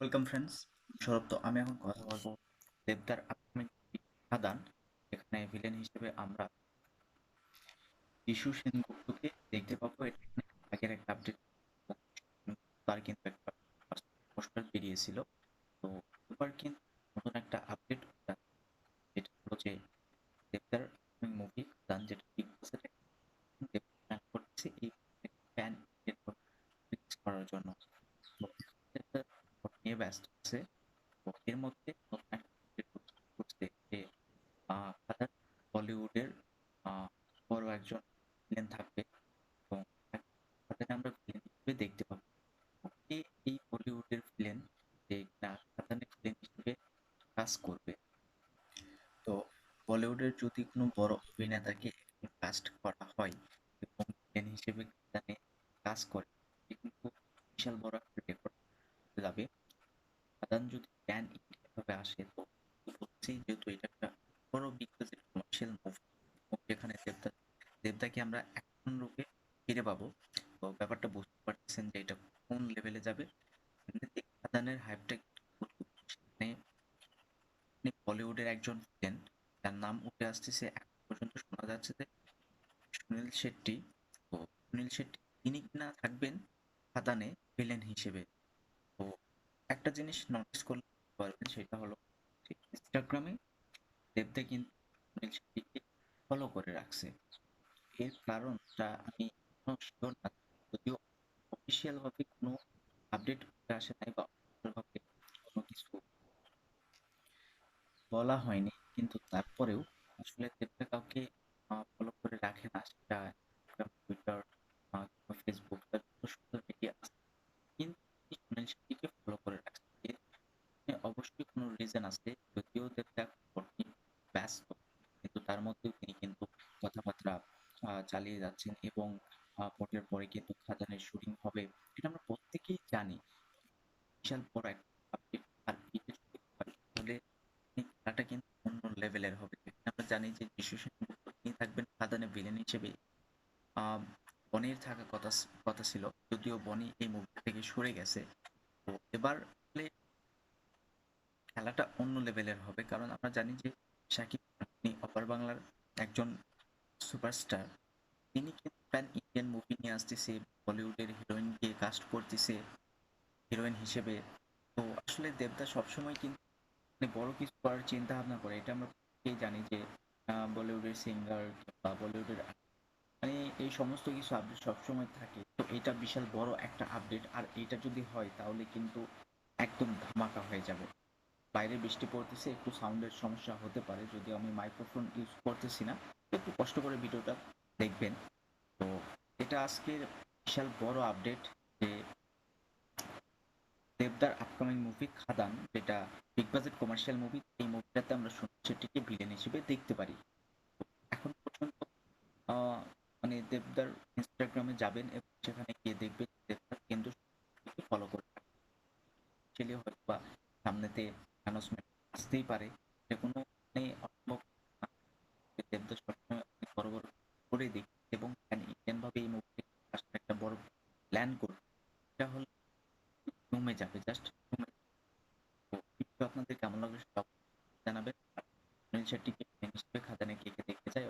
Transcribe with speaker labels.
Speaker 1: Welcome friends Sourav, তো আমি এখন কথা বলব দেবদার খাদান এখানে ভিলেন হিসেবে আমরা ইস্যু সেনগুপ্তকে দেখতে পাবো। এখানে আগের একটা আপডেট তার কিন্তু একটা পোস্টার বেরিয়েছিল। তো এবার কিন্তু নতুন একটা আপডেট যেটা হলো যে দেবদার মুভি খাদান যেটা বিগ বসের প্ল্যান করছে এই প্যান করার জন্য তো দেবদার নিয়ে ব্যস্ত আছে। এর মধ্যে বলিউডের বড় একজন ভিলেন থাকবে এবং তাদের আমরা ভিলেন হিসেবে দেখতে পাবো। কে এই বলিউডের ভিলেন যে খাদানের ভিলেন হিসেবে কাজ করবে। তো বলিউডের যদি কোনো বড় অভিনেতাকে কাস্ট করা হয় এবং ভিলেন হিসেবে কাজ করে কিন্তু বিশাল বড় একটা রেকর্ড যাবে খাদান যদি ইন্ডিয়া ভাবে আসে, তো বলছি যেহেতু এটা একটা বড় বিকজ কমার্শিয়াল মুভি যেখানে দেবদা, দেবদাকে আমরা অ্যাকশন রূপে ফিরে পাবো। তো ব্যাপারটা বুঝতে পারছেন যে এটা কোন লেভেলে যাবে। খাদানের হাইপটা বলিউডের একজন ভিলেন তার নাম উঠে আসতেছে, এখন পর্যন্ত শোনা যাচ্ছে যে সুনীল শেট্টি। তো সুনীল শেট্টি তিনি কিনা থাকবেন খাদানে ভিলেন হিসেবে। একটা জিনিস নোটিস করলে পারবেন, সেটা হলো যে ইনস্টাগ্রামে দেবদা কিন্তু ফলো করে রাখছে। এর কারণটা আমি শিওর না, যদিও অফিসিয়াল ভাবে কোনো আপডেট আসে নাই বা official ভাবে কোনো কিছু বলা হয়নি, কিন্তু তারপরেও আসলে দেবদা কাউকে ফলো করে রাখে না, সেটা ইনস্টাগ্রাম টুইটার কিংবা ফেসবুক বা যত সোশ্যাল মিডিয়া আছে কিন্তু তিনি সুনীল শেট্টিকে ফলো করে রাখছে এর পিছনে অবশ্যই কোনো রিজন আছে যদিও এখন ব্যস্ত। কিন্তু তার মধ্যেও তিনি কিন্তু কথাবার্তা চালিয়ে যাচ্ছেন এবং ভোটের পরে কিন্তু খাদানের শুটিং হবে, এটা আমরা প্রত্যেকেই জানি। বড় খেলাটা কিন্তু অন্য লেভেলের হবে। আমরা জানি যে তিনি থাকবেন খাদানে ভিলেন হিসেবে। বনির থাকার কথা কথা ছিল, যদিও বনি এই মুভি থেকে সরে গেছে। তো এবার খেলাটা অন্য লেভেলের হবে। কারণ আমরা জানি যে শাকিব তিনি অপার বাংলার একজন সুপারস্টার। তিনি কিন্তু প্যান ইন্ডিয়ান মুভি নিয়ে আসতেছে, বলিউডের হিরোইনকে কাস্ট করতেছে, হিরোইন হিসেবে। তো আসলে দেবদা সবসময় কিন্তু মানে বড় কিছু করার চিন্তা ভাবনা করে। এটা আমরা জানি যে বলিউডের সিঙ্গার বা বলিউডের মানে এই সমস্ত কিছু আপডেট সবসময় থাকে। তো এটা বিশাল বড় একটা আপডেট আর এটা যদি হয়, তাহলে কিন্তু একদম ধামাকা হয়ে যাবে। বাইরে বৃষ্টি পড়তেছে, একটু সাউন্ডের সমস্যা হতে পারে, যদি আমি মাইক্রোফোন ইউজ করতেছি না একটু কষ্ট করে ভিডিওটা দেখবেন। তো এটা আজকের বিশাল বড় আপডেট যে দেবদার আপকামিং মুভি খাদান, যেটা বিগ বাজেট কমার্শিয়াল মুভি এই মুভিটাতে আমরা শেট্টিকে ভিলেন হিসেবে দেখতে পারি। এখন পর্যন্ত মানে দেবদার ইনস্টাগ্রামে যাবেন এবং সেখানে গিয়ে দেখবেন দেবদার কেন্দ্র ফলো করে ছেলে হয়তো বা সামনেতে অ্যানাউন্সমেন্ট আসতেই পারে যে কোনো মানে না। সবসময় বড় বড় করে দিক এবং ইন্ডিয়ান ভাবে এই মুভিতে একটা বড় প্ল্যান করবে এটা হলো জমে যাবে জাস্ট জমে আপনাদের কেমন লাগল জানাবেন শেট্টিকে হিসেবে খাদানে কে কে দেখতে চাই